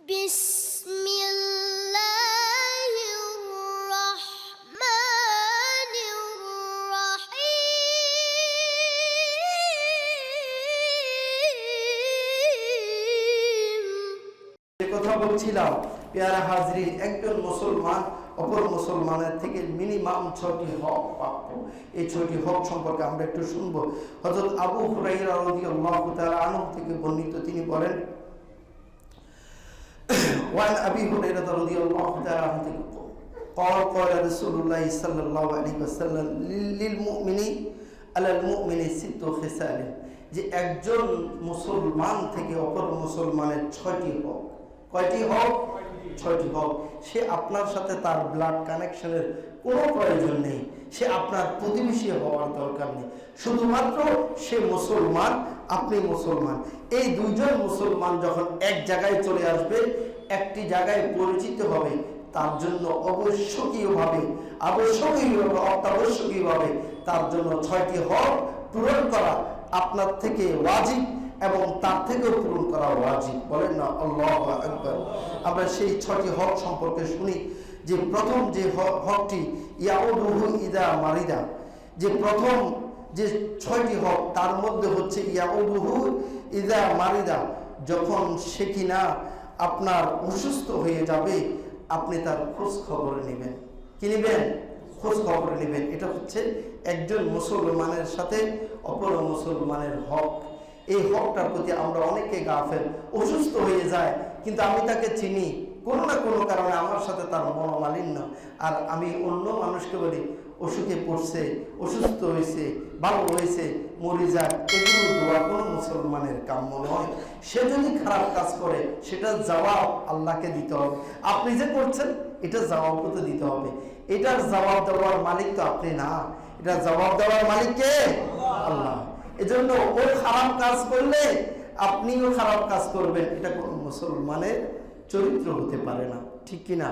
بسم الله الرحمن الرحيم যে কথা বলছিলাম পেয়ারা হাজরি একজন মুসলমান অপর মুসলমানের থেকে মিনিমাম ছটি হক প্রাপ্য এই ছটি হক সম্পর্কে আমরা একটু শুনবো হযরত আবু হুরাইরা রাদিয়াল্লাহু তাআলা আনহু থেকে বর্ণিত তিনি বলেন وعن ابي هريره رضي الله تعالى عنه قال قال رسول الله صلى الله عليه وسلم للمؤمن على المؤمن ست خصال যে একজন মুসলমান থেকে অপর মুসলমানের ছয়টি হক কয়টি হক ছয়টি হক সে আপনার সাথে তার ব্লাড কানেকশনের কোনো প্রয়োজন নেই সে আপনার প্রতিবেশী হওয়ার দরকার নেই শুধুমাত্র সে মুসলমান আপনি মুসলমান। এই দুইজন মুসলমান যখন এক জায়গায় চলে আসবে, একটি জায়গায় পরিচিত হবে, তার জন্য অবশ্যকীয়ভাবে, আবশ্যকীয়ভাবে, অত্যাবশ্যকীয়ভাবে তার জন্য ছয়টি হক পূরণ করা আপনার থেকে ওয়াজিব এবং তার থেকেও পূরণ করা ওয়াজিব। বলেন না, আল্লাহ আকবর। আমরা সেই ছয়টি হক সম্পর্কে শুনি যে প্রথম যে হকটি, ইয়াউদুহু ইদা মারিদা, যে প্রথম যে ছয়টি হক, তার মধ্যে হচ্ছে ইয়াউদুহু ইদা মারিদা। যখন সে কিনা আপনার অসুস্থ হয়ে যাবে, আপনি তার খোঁজ খবর নেবেন। কি নেবেন? খোঁজ খবর নেবেন। এটা হচ্ছে একজন মুসলমানের সাথে অপর মুসলমানের হক। এই হকটার প্রতি আমরা অনেকে গাফেল, অসুস্থ হয়ে যায়, কিন্তু আমি তাকে চিনি। কোনো না কোনো কারণে আমার সাথে তার মনোমালিন্য। আর আমি অন্য মানুষকে বলি অসুখে পড়ছে, অসুস্থ হয়েছে, ভালো হয়েছে, মরে যাক এগুলো দোয়া কোনো মুসলমানের কাম্য নয়। সে যদি খারাপ কাজ করে, সেটা জবাব আল্লাহকে দিতে হবে। আপনি যে করছেন, এটা জবাব তো দিতে হবে? এটার জবাব দেওয়ার মালিক তো আপনি না। এটা জবাব দেওয়ার মালিক কে? আল্লাহ। এজন্য ও খারাপ কাজ করলে আপনিও খারাপ কাজ করবেন। এটা কোনো মুসলমানের চরিত্র হতে পারে না। ঠিক কি না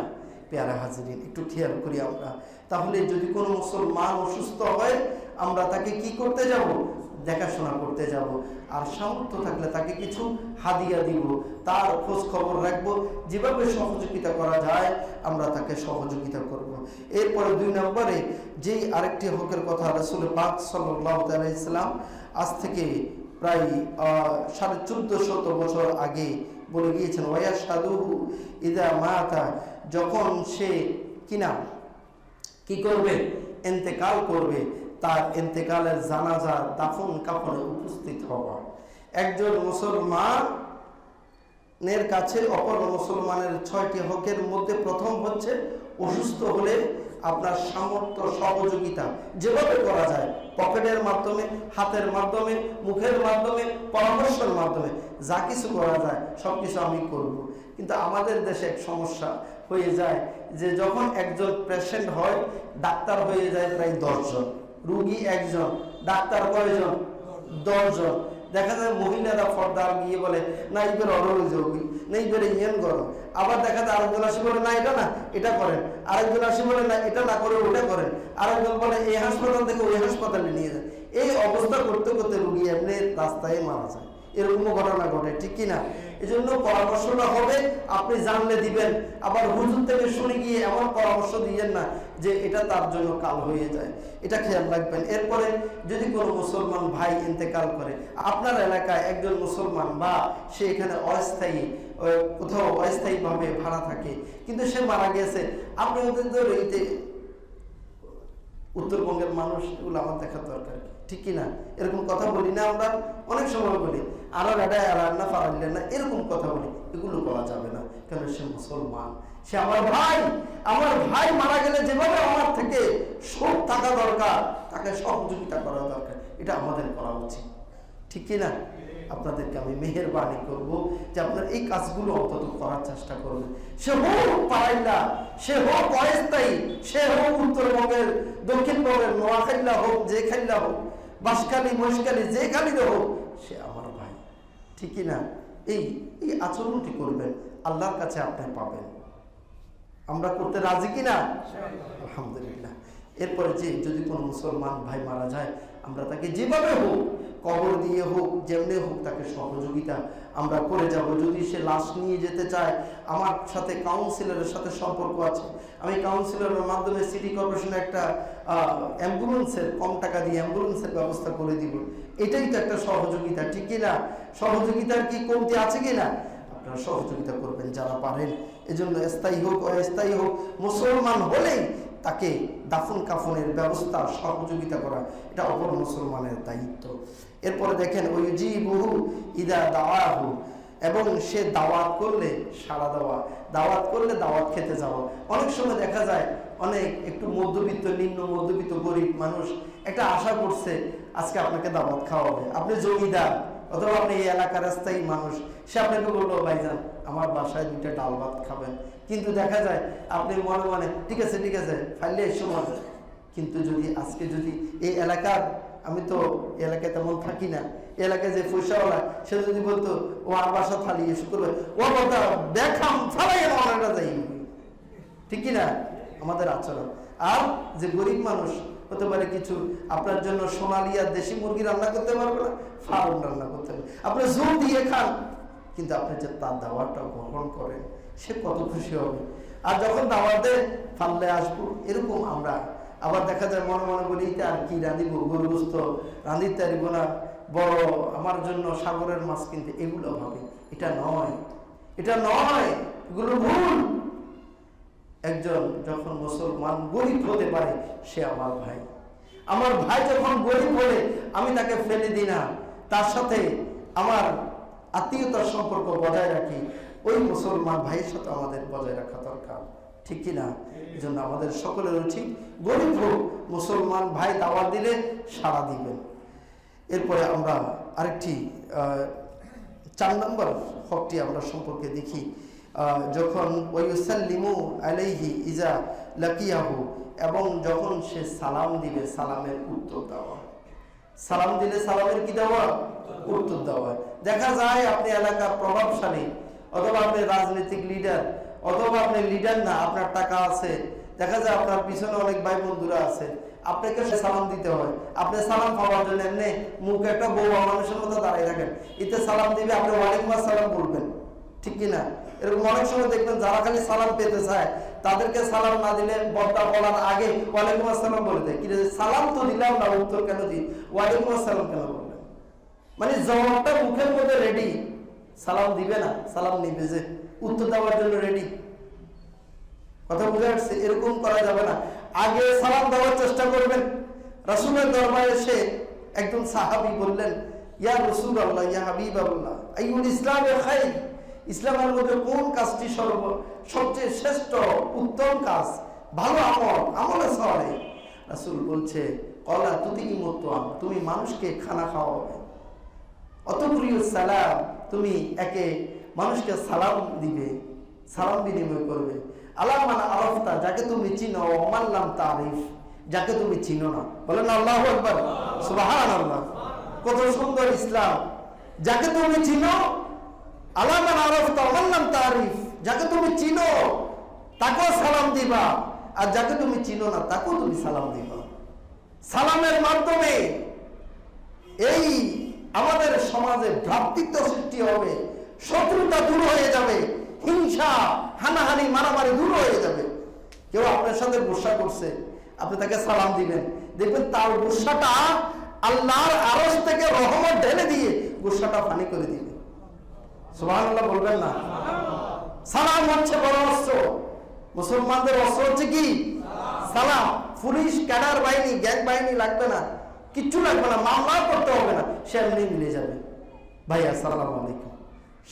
পেয়ারা হাজিরিন, একটু খেয়াল করি আমরা। তাহলে যদি কোনো মুসলমান অসুস্থ হয়, আমরা তাকে কি করতে যাব? দেখাশোনা করতে যাব। আর সামর্থ্য থাকলে তাকে কিছু হাদিয়া দিব। তার খোঁজ খবর রাখব। যেভাবে সহযোগিতা করা যায়, আমরা তাকে সহযোগিতা করব। এরপরে দুই নম্বরে, যেই আরেকটি হকের কথা রসুল পাক সাল্লাহ ইসলাম আজ থেকে প্রায় সাড়ে চোদ্দ শত বছর আগে বলে গিয়েছেন ওয়া সাধু ইদা মাতা যখন সে কিনা কি করবে? এন্তেকাল করবে। তার এন্তেকালের জানাজা দাফন কাফনে উপস্থিত হওয়া। একজন মুসলমান নের কাছে অপর মুসলমানের ছয়টি হকের মধ্যে প্রথম হচ্ছে অসুস্থ হলে আপনার সামর্থ্য, সহযোগিতা যেভাবে করা যায়, পকেটের মাধ্যমে, হাতের মাধ্যমে, মুখের মাধ্যমে, পরামর্শের মাধ্যমে যা কিছু করা যায় সব কিছু আমি করব। কিন্তু আমাদের দেশে এক সমস্যা হয়ে যায় যে যখন একজন পেশেন্ট হয়, ডাক্তার হয়ে যায় প্রায় দশজন। রুগী একজন, ডাক্তার কয়জন? দশজন। দেখা যায় মহিলারা ফর্দার গিয়ে বলে, না ইবের অরল যোগী না ইবের ইয়েন করো আবার দেখা যায় আরেকজন আসি বলে, না, এটা না, এটা করেন। আরেকজন আসি বলে, না, এটা না করে ওটা করেন। আরেকজন বলে, এই হাসপাতাল থেকে ওই হাসপাতালে নিয়ে যান। এই অবস্থা করতে করতে রুগী এমনি রাস্তায় মারা যায়। এরকমও ঘটনা ঘটে, ঠিক কিনা? এই জন্য পরামর্শটা হবে, আপনি জানলে দিবেন। আবার হুজুর থেকে শুনে গিয়ে এমন পরামর্শ দিয়েন না যে এটা তার জন্য কাল হয়ে যায়। এটা খেয়াল রাখবেন। এরপরে যদি কোনো মুসলমান ভাই ইন্তেকাল করে, আপনার এলাকায় একজন মুসলমান বা সে এখানে অস্থায়ী কোথাও অস্থায়ীভাবে ভাড়া থাকে, কিন্তু সে মারা গেছে, আপনি ওদের উত্তরবঙ্গের মানুষ এগুলো আমার দেখার দরকার ঠিক কি না এরকম কথা বলি না আমরা, অনেক সময় বলি, আরও রাডায় আর না পারাইলে না? এরকম কথা বলি, এগুলো বলা যাবে না। কেন? সে মুসলমান, সে আমার ভাই আমার ভাই মারা গেলে যেভাবে আমার থেকে শোক থাকা দরকার, তাকে সহযোগিতা করা দরকার, এটা আমাদের করা উচিত। ঠিক কি না আপনাদেরকে আমি মেহেরবানি করব যে আপনার এই কাজগুলো অন্তত করার চেষ্টা করবেন। সে হোক পারাইলা সে হোক অস্থায়ী সে হোক উত্তরবঙ্গের দক্ষিণবঙ্গের নোয়াখাইলা হোক যে খাইলা হোক বাঁশখালী মহেশখালী যে খালিতে হোক সে আমার ভাই। ঠিকই না? এই এই আচরণটি করবেন আল্লাহর কাছে আপনি পাবেন। আমরা করতে রাজি কিনা? আলহামদুলিল্লাহ। এরপরে যে যদি কোনো মুসলমান ভাই মারা যায় আমরা তাকে যেভাবে হোক, কবর দিয়ে হোক, যেমনি হোক তাকে সহযোগিতা আমরা করে যাব। যদি সে লাশ নিয়ে যেতে চায়, আমার সাথে কাউন্সিলরের সাথে সম্পর্ক আছে। আমি কাউন্সিলরের মাধ্যমে সিটি কর্পোরেশনে একটা অ্যাম্বুলেন্সের, কম টাকা দিয়ে অ্যাম্বুলেন্সের ব্যবস্থা করে দিব। এটাই তো একটা সহযোগিতা, ঠিক কি না? সহযোগিতার কি কমতি আছে কিনা আপনারা সহযোগিতা করবেন যারা পারেন। এজন্য স্থায়ী হোক, অস্থায়ী হোক, মুসলমান হলেই তাকে দাফন কাফনের ব্যবস্থা, সহযোগিতা করা, এটা অপর মুসলমানের দায়িত্ব। এরপরে দেখেন ওই জি বহু ইদা দাওয়াহু এবং সে দাওয়াত করলে সাড়া দেওয়া, দাওয়াত করলে দাওয়াত খেতে যাওয়া। অনেক সময় দেখা যায়, অনেক একটু মধ্যবিত্ত, নিম্ন মধ্যবিত্ত গরিব মানুষ একটা আশা করছে, আজকে আপনাকে দাওয়াত খাওয়াবে। আপনি জমিদার অথবা আপনি এই এলাকার স্থায়ী মানুষ, সে আপনাকে বলল ভাইজান আমার বাসায় দুইটা ডাল ভাত খাবেন। কিন্তু দেখা যায়, আপনি মনে মনে, ঠিক আছে ঠিক আছে, ফাইলে সময় কিন্তু যদি আজকে যদি এই এলাকার, আমি তো এলাকায় তেমন থাকি না এলাকায় যে পয়সাওয়ালা সে যদি বলতো, ও আর বাসা থালি এসে করবে। ও বলতো দেখাম ফালাই অনেকটা যাই ঠিক কি না? আমাদের আচরণ। আর যে গরিব মানুষ হতে পারে কিছু। আপনার জন্য সোনালি আর দেশি মুরগি রান্না করতে পারবে না ফার্ম রান্না করতে পারবে আপনি জোর দিয়ে খান, কিন্তু আপনি যে তার দাওয়াতটা গ্রহণ করেন, সে কত খুশি হবে। আর যখন দাওয়াতে ফাললে আসব, এরকম আমরা। আবার দেখা যায়, মনে মনে বলি "এটা আর কি রাঁধিব গরুগ্রস্ত রাঁধিতে পারিব না। বড়, আমার জন্য সাগরের মাছ কিনতে এগুলো ভাবে। এটা নয়। এটা নয়, এগুলো ভুল। একজন যখন মুসলমান গরিব হতে পারে, সে আমার ভাই। আমার ভাই যখন গরিব হলে আমি তাকে ফেলে দিই না। তার সাথে আমার আত্মীয়তার সম্পর্ক বজায় রাখি। ওই মুসলমান ভাইয়ের সাথে আমাদের বজায় রাখা দরকার। ঠিক কিনা? এই জন্য আমাদের সকলের উচিত গরিব হোক, মুসলমান ভাই দাওয়া দিলে সাড়া দিবেন। এরপরে আমরা আরেকটি চার নম্বর হকটি আমরা সম্পর্কে দেখি। যখন ওয়ুসাল্লিমু আলাইহি ইজা লাকিয়াহু, এবং যখন সে সালাম দিবে, সালামের উত্তর দেওয়া। সালাম দিলে সালামের কি দেওয়া? উত্তর দেওয়া। দেখা যায় আপনি এলাকার প্রভাবশালী, অথবা আপনি রাজনৈতিক লিডার অথবা আপনি লিডার না, আপনার টাকা আছে। দেখা যায় আপনার পিছনে অনেক ভাই বন্ধুরা আছে। আপনাকে সালাম দিতে হয়। আপনি সালাম পাওয়ার জন্য এমনি মুখে একটা বউ মানুষের মতো দাঁড়িয়ে থাকেন। এতে সালাম দিবে, আপনি ওয়ালাইকুম আসসালাম বলবেন। ঠিক কি না এরকম অনেক সময় দেখবেন যারা খালি সালাম পেতে চায়, তাদেরকে সালাম না দিলে বদটা বলার আগে ওয়ালাইকুম আসসালাম বলে দেয়। কিন্তু সালাম তো দিলাম না, উত্তর কেন দিই? ওয়ালাইকুম আসসালাম কেন বলবে মানে জবাবটা মুখের মধ্যে রেডি সালাম দিবে না, সালাম নিবে যে, উত্তর দেওয়ার জন্য রেডি কথা বুঝে আসছে এরকম করা যাবে না। আগে সালাম দেওয়ার চেষ্টা করবেন। রাসুলের দরবারে এসে একজন সাহাবি বললেন, ইয়া রসুল আল্লাহ ইয়া হাবিব আল্লাহ ইসলামের খাই ইসলামের মধ্যে কোন কাজটি সর্ব সবচেয়ে শ্রেষ্ঠ, উত্তম কাজ? ভালো আমল, আমলে সরে রাসুল বলছে, কলা তুতি মতো তুমি মানুষকে খানা খাওয়াবে। অত প্রিয় সালাম, তুমি একে মানুষকে সালাম দিবে, সালাম বিনিময় করবে। আল্লাহ মানে আরফতা, যাকে তুমি চিনো অমানলাম তারিফ, যাকে তুমি চিনো না। বলেন আল্লাহ একবার আল্লাহ কত সুন্দর ইসলাম। যাকে তুমি চিনো মানে অমানলাম তারিফ, যাকে তুমি চিনো, তাকেও সালাম দিবা। আর যাকে তুমি চিনো না, তাকেও তুমি সালাম দিবা। সালামের মাধ্যমে এই আমাদের সমাজে ভ্রাতৃত্ব সৃষ্টি হবে, শত্রুতা দূর হয়ে যাবে, হিংসা, হানাহানি, মারামারি দূর হয়ে যাবে। কেউ আপনার সাথে গুসা করছে, আপনি তাকে সালাম দিবেন। দেখবেন তার গুসাটা আল্লাহর আরস থেকে রহমত ঢেলে দিয়ে গুসাটা ফানি করে দিবে। সুবহানাল্লাহ বলবেন না। সালাম হচ্ছে বড় অস্ত্র। মুসলমানদের অস্ত্র হচ্ছে কি? সালাম। পুলিশ, ক্যাডার বাহিনী, গ্যাং বাহিনী লাগবে না। কিচ্ছু লাগবে না। মামলা করতে হবে না। সে এমনি মিলে যাবে। ভাই, আসসালাম আলাইকুম।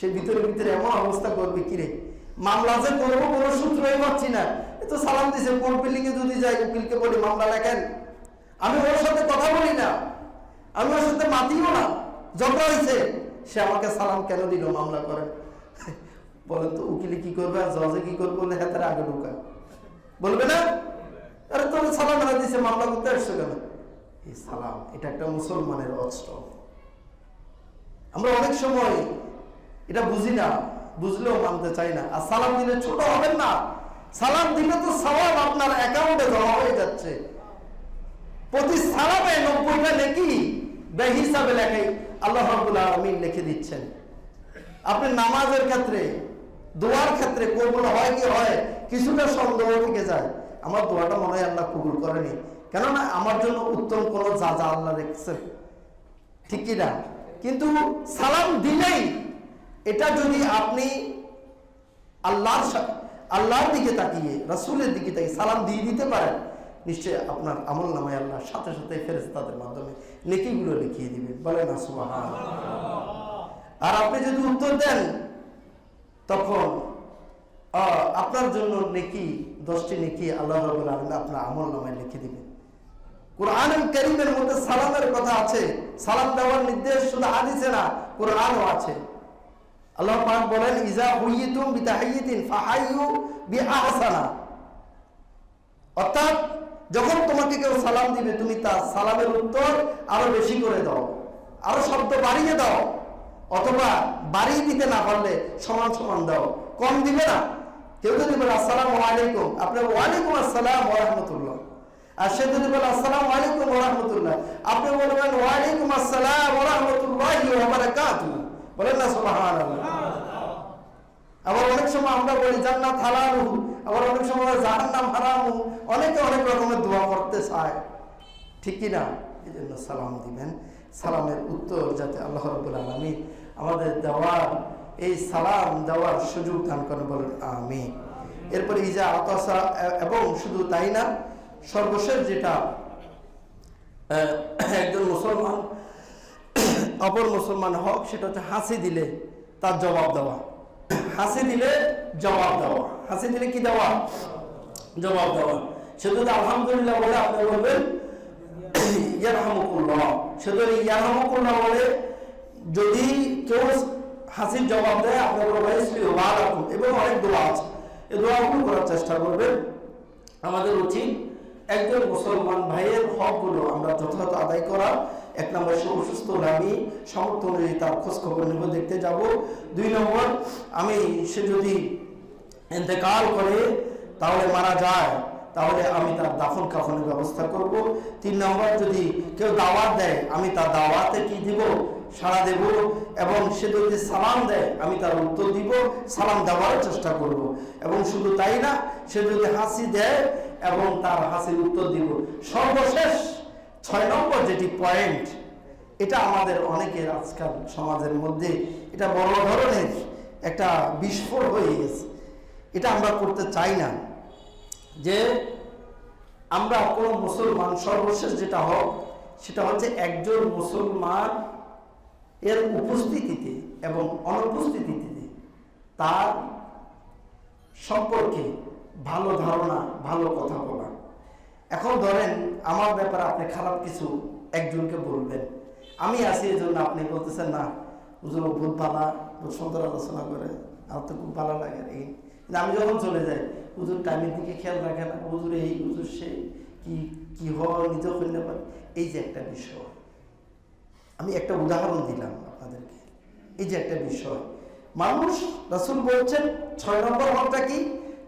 সে ভিতরে ভিতরে এমন অবস্থা করবে কিরে মামলা যে করব কোনো সূত্রই পাচ্ছি না। তো সালাম দিছে কোর্ট বিল্ডিং এ যদি যাই, উকিলকে বলি, মামলা লেখেন। আমি ওর সাথে কথা বলি না। আমি ওর সাথে মাতিও না। ঝগড়া হয়েছে সে আমাকে সালাম কেন দিল মামলা করে? বলেন তো, উকিলে কি করবে জজে কি করবে? হ্যাঁ আগে ঢুকা বলবে না? আরে তোর সালাম এনে দিছে, মামলা করতে আসছো কেন? এই সালাম, এটা একটা মুসলমানের অস্ত্র। আমরা অনেক সময় এটা বুঝি না, বুঝলেও মানতে চাই না। আর সালাম দিলে ছোট হবেন না। সালাম দিলে তো সবাব আপনার অ্যাকাউন্টে জমা হয়ে যাচ্ছে। প্রতি সালামে নব্বইটা নাকি বেহিসাবে লেখে আল্লাহ রাব্বুল আলামিন লিখে দিচ্ছেন। আপনি নামাজের ক্ষেত্রে, দোয়ার ক্ষেত্রে কবুল হয় কি হয়, কিছুটা সন্দেহ থেকে যায়। আমার দোয়াটা মনে হয় আল্লাহ কবুল করেনি। কেননা আমার জন্য উত্তম কোনো যা যা আল্লাহ রেখেছেন। ঠিক কি না? কিন্তু সালাম দিলেই এটা যদি আপনি আল্লাহর আল্লাহর দিকে তাকিয়ে, রাসূলের দিকে তাকিয়ে সালাম দিয়ে দিতে পারেন নিশ্চয়ই আপনার আমল নামায় আল্লাহ সাথে সাথে ফেরেশতাদের মাধ্যমে নেকিগুলো লিখিয়ে দিবে বলেন না, সুবহানাল্লাহ। আর আপনি যদি উত্তর দেন, তখন আপনার জন্য নেকি, দশটি নেকি আল্লাহ রবুল আলম আপনার আমল নামায় লিখে দিবেন। কোরআন করিমের মধ্যে সালামের কথা আছে। সালাম দেওয়ার নির্দেশ শুধু হাদিসে না, কোরআনও আছে। আল্লাহ পাক বলেন, ইজা হুইয়িতুম বিতাহিয়্যিতিন ফাহাইয়ু বিআহসানা। অর্থাৎ যখন তোমাকে কেউ সালাম দিবে, তুমি তার সালামের উত্তর আরও বেশি করে দাও, আরও শব্দ বাড়িয়ে দাও, অথবা বাড়িয়ে দিতে না পারলে সমান সমান দাও। কম দিবে না। কেউ যদি বলে, আসসালাম আলাইকুম। আপনি ওয়ালাইকুম আসসালাম ওরহমতুল্লাহ আর সে যদি বলে, আসসালাম আলাইকুম ওরহমতুল্লাহ আপনি বলবেন, ওয়ালাইকুম আসসালাম ওরহমতুল্লাহ বলেন না, সুবহানাল্লাহ। আবার অনেক সময় আমরা বলি, জান্নাত হালালু। আবার অনেক সময় জাহান্নাম হারামু। অনেকে অনেক রকমের দোয়া করতে চায়। ঠিক না? এই জন্য সালাম দিবেন। সালামের উত্তর যাতে আল্লাহ রবুল আলমী আমাদের দেওয়ার, এই সালাম দেওয়ার সুযোগ দান করেন বলেন আমি এরপরে ইজা আতাসা এ- এবং শুধু তাই না, সর্বশেষ যেটা একজন মুসলমান, অপর মুসলমান হক, সেটা হচ্ছে হাসি দিলে তার জবাব দেওয়া। হাসি দিলে জবাব দেওয়া। হাসি দিলে কি দেওয়া? জবাব দেওয়া। সে যদি আলহামদুলিল্লাহ বলে, আপনি বলবেন, ইয়ারহামুকুল্লাহ। সে যদি ইয়ারহামুকুল্লাহ বলে, যদি কেউ হাসির জবাব দেয়, আপনি বলবেন ইসলাম এবং অনেক দোয়া আছে। এই দোয়াগুলো করার চেষ্টা করবেন। আমাদের উচিত একজন মুসলমান ভাইয়ের হকগুলো আমরা যথাযথ আদায় করা। এক নম্বর সে অসুস্থ আমি সামর্থ্য অনুযায়ী তার খোঁজ খবর নেব, দেখতে যাব। দুই নম্বর, আমি, সে যদি এতেকাল করে, তাহলে মারা যায়, তাহলে আমি তার দাফন কাফনের ব্যবস্থা করব। তিন নম্বর, যদি কেউ দাওয়াত দেয়, আমি তার দাওয়াতে কি দিব? সাড়া দেব এবং সে যদি সালাম দেয়, আমি তার উত্তর দিব, সালাম দেওয়ার চেষ্টা করব। এবং শুধু তাই না, সে যদি হাসি দেয় এবং তার হাসির উত্তর দিব। সর্বশেষ ছয় নম্বর যেটি পয়েন্ট এটা আমাদের অনেকের আজকাল সমাজের মধ্যে এটা বড় ধরনের একটা বিস্ফোর হয়ে গেছে। এটা আমরা করতে চাই না। যে আমরা কোনো মুসলমান সর্বশেষ যেটা হোক, সেটা হচ্ছে একজন মুসলমান এর উপস্থিতিতে এবং অনুপস্থিতিতে তার সম্পর্কে ভালো ধারণা, ভালো কথা বলা। এখন ধরেন আমার ব্যাপারে আপনি খারাপ কিছু একজনকে বলবেন। আমি আছি এই জন্য আপনি বলতেছেন, না ও ভূত বালা ভূত সুন্দর আলোচনা করে, আমার তো খুব ভালো লাগে এই আমি যখন চলে যাই, হুজুর, টাইমের দিকে খেয়াল রাখে না, হুজুর এই, হুজুর সে কি কি হওয়া নিজেও করতে পারে। এই যে একটা বিষয়। আমি একটা উদাহরণ দিলাম আপনাদেরকে। এই যে একটা বিষয়। মানুষ, রাসুল বলছেন, ছয় নম্বর হকটা কি?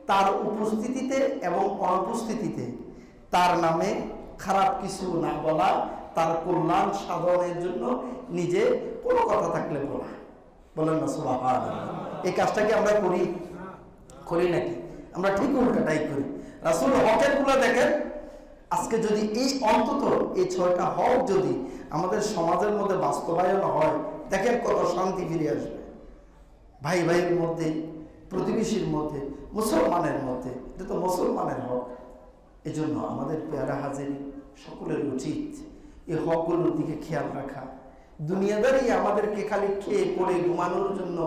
তার উপস্থিতিতে এবং অনুপস্থিতিতে। তার নামে খারাপ কিছু না বলা, তার কল্যাণ সাধনের জন্য নিজে কোনো কথা থাকলে বলা। বলেন না সুবাহ এই কাজটা কি আমরা করি? করি নাকি? আমরা ঠিক উল্টাটাই করি। রাসুল হকেরগুলো দেখেন, আজকে যদি এই অন্তত এই ছয়টা হক যদি আমাদের সমাজের মধ্যে বাস্তবায়ন হয়, দেখেন কত শান্তি ফিরে আসবে। ভাই ভাইয়ের মধ্যে, প্রতিবেশীর মধ্যে, মুসলমানের মধ্যে, এটা তো মুসলমানের হক। এজন্য আমাদের পেয়ারা হাজির সকলের উচিত এই হকগুলোর দিকে খেয়াল রাখা। দুনিয়াদারি আমাদেরকে খালি খেয়ে পড়ে ঘুমানোর জন্য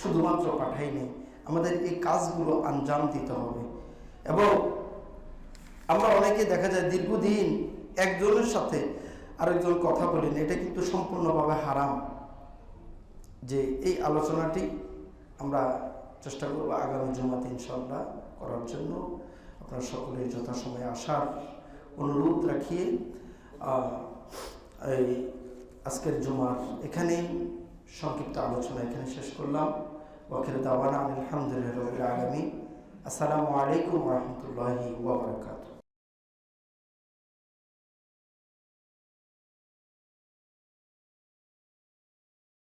শুধুমাত্র পাঠায়নি আমাদের এই কাজগুলো আঞ্জাম দিতে হবে। এবং আমরা অনেকে দেখা যায় দীর্ঘদিন একজনের সাথে আরেকজন কথা বলেন, এটা কিন্তু সম্পূর্ণভাবে হারাম। যে এই আলোচনাটি আমরা চেষ্টা করব আগামী জমাতে ইনশাল্লাহ করার জন্য। আপনারা সকলে যথাসময়ে আসার অনুরোধ রাখিয়ে এই আজকের জমার এখানে সংক্ষিপ্ত আলোচনা এখানে শেষ করলাম। ওয়াকির দাওয়ানা আলহামদুলিল্লাহ আলমী আসসালামু আলাইকুম রহমতুল্লাহি ওবরাকাতু